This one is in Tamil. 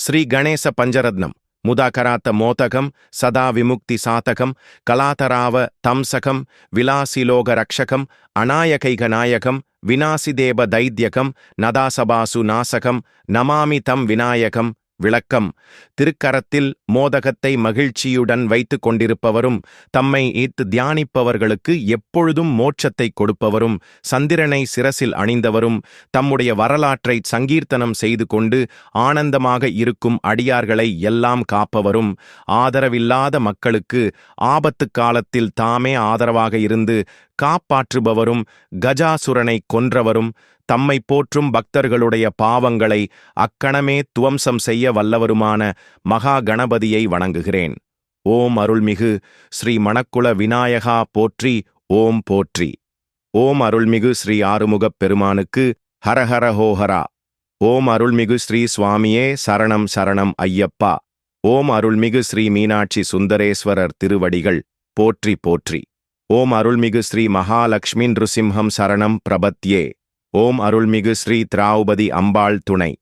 శ్రీగణేశ పంజరత్నం ముదాకరాత మోతకం సదా విముక్తి సాతకం కళాతరావ తంసకం విలాసిలోగ రక్షకం అనాయకైక నాయకం వినాశిదేవ దైద్యకం నదాసభాసు నాశకం నమామి తం వినాయకం விளக்கம். திருக்கரத்தில் மோதகத்தை மகிழ்ச்சியுடன் வைத்துக் கொண்டிருப்பவரும் தம்மை ஈத்து தியானிப்பவர்களுக்கு எப்பொழுதும் மோட்சத்தை கொடுப்பவரும் சந்திரனை சிரசில் அணிந்தவரும் தம்முடைய வரலாற்றை சங்கீர்த்தனம் செய்து கொண்டு ஆனந்தமாக இருக்கும் அடியார்களை எல்லாம் காப்பவரும் ஆதரவில்லாத மக்களுக்கு ஆபத்து காலத்தில் தாமே ஆதரவாக இருந்து காப்பாற்றுபவரும் கஜாசுரனை கொன்றவரும் தம்மை போற்றும் பக்தர்களுடைய பாவங்களை அக்கணமே துவம்சம் செய்ய வல்லவருமான மகா கணபதியை வணங்குகிறேன். ஓம் அருள்மிகு ஸ்ரீ மணக்குள விநாயகா போற்றி ஓம் போற்றி. ஓம் அருள்மிகு ஸ்ரீ ஆறுமுகப் பெருமானுக்கு ஹரஹர ஹோஹரா. ஓம் அருள்மிகு ஸ்ரீ சுவாமியே சரணம் சரணம் ஐயப்பா. ஓம் அருள்மிகு ஸ்ரீ மீனாட்சி சுந்தரேஸ்வரர் திருவடிகள் போற்றி போற்றி. ஓம் அருள்மிகு ஸ்ரீ மகாலட்சுமி நிருசிம்ஹம் சரணம் பிரபத்யே. ஓம் அருள்மிகு ஸ்ரீ திராவுபதி அம்பாள் துணை.